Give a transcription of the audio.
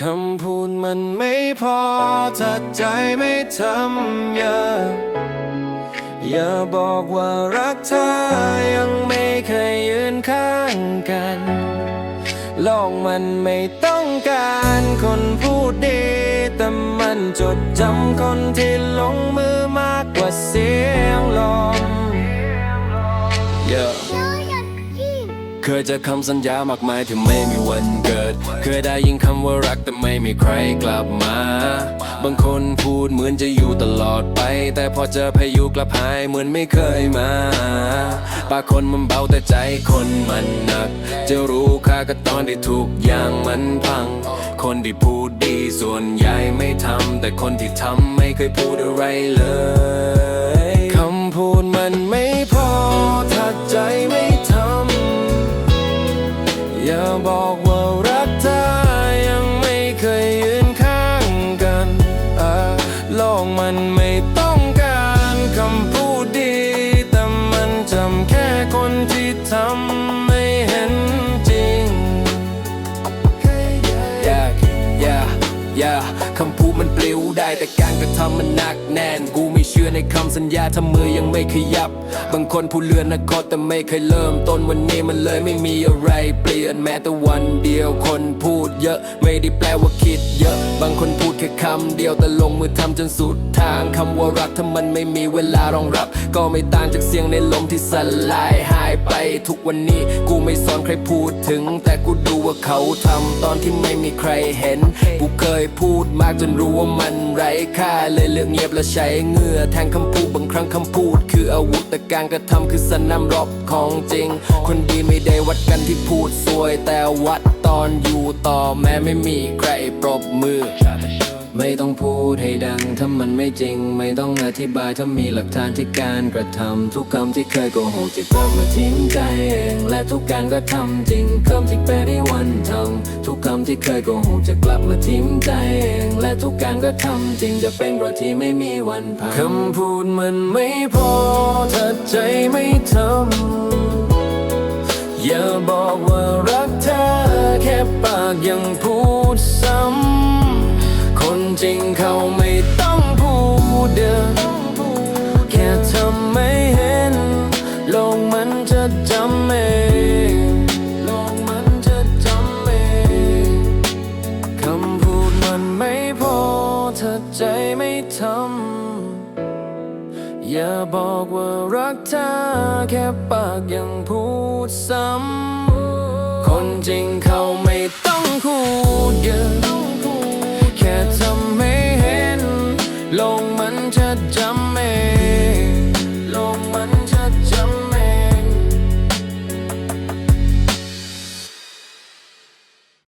คำพูดมันไม่พอถ้าใจไม่ทำอย่า อย่าบอกว่ารักเธอยังไม่เคยยืนข้างกัน โลกมันไม่ต้องการคนพูดดี แต่มันจดจำคนที่ลงมือมากกว่าเสียงลม yeah. เคยเจอคำสัญญามากมายที่ไม่มีวันเกิด เคยได้ยินคำว่ารักแต่ไม่มีใครกลับมา บางคนพูดเหมือนจะอยู่ตลอดไป แต่พอเจอพายุกลับหายเหมือนไม่เคยมาปากคนมันเบาแต่ใจคนมันหนัก จะรู้ค่าก็ตอนที่ทุกอย่างมันพัง คนที่พูดดีส่วนใหญ่ไม่ทำแต่คนที่ทำไม่เคยพูดอะไรเลย มันไม่ต้องการคำพูดดี แต่มันจำแค่คนที่ทำไม่เห็นจริง yeah yeah yeah คำพูดมันปลิวได้แต่การกระทำมันหนักแน่น กูไม่เชื่อในคำสัญญาถ้ามือยังไม่ขยับ บางคนพูดเลือนอนาคตแต่ไม่เคยเริ่มต้นวันนี้มันเลยไม่มีอะไรเปลี่ยนแม้แต่วันเดียวคนพูดเยอะไม่ได้แปลว่าคิดำเดียวแต่ลงมือทำจนสุดทางคำว่ารักถ้ามันไม่มีเวลารองรับ ก็ไม่ต่างจากเสียงในลมที่สลายหายไปทุกวันนี้กูไม่สอนใครพูดถึง แต่กูดูว่าเขาทำตอนที่ไม่มีใครเห็น กูเคยพูดมากจนรู้ว่ามันไร้ค่าเลยเลือกเงียบและใช้เงื่อแทนคำพูดบางครั้งคำพูด คืออาวุธแต่การกระทำคือสนามรบของจริง คนดีไม่ได้วัดกันที่พูดสวย แต่วัดตอนอยู่ต่อแม้ไม่มีใครปรบมือ ไม่ต้องพูดให้ดังถ้ามันไม่จริง ไม่ต้องอธิบายถ้ามีหลักฐานที่การกระทำทุกคำที่เคยโกหกจะกลับมาทิ้งใจเองและทุกการกระทำจริงคำที่แปลได้วันทำทุกคำที่เคยโกหกจะกลับมาทิ้งใจเองและทุกการกระทำจริงจะเป็นเพราะที่ไม่มีวันพังคำพูดมันไม่พอถ้าใจไม่ทำอย่าบอกว่ารักเธอแค่ปากยังพูด จริงเขาไม่ต้องพูดเดินแค่ทำไม่เห็น โลกมันจะจำเองโลกมันจะจำเองคำพูดมันไม่พอถ้าใจไม่ทำอย่าบอกว่ารักเธอแค่ปากยังพูดซ้ำคนจริงเขา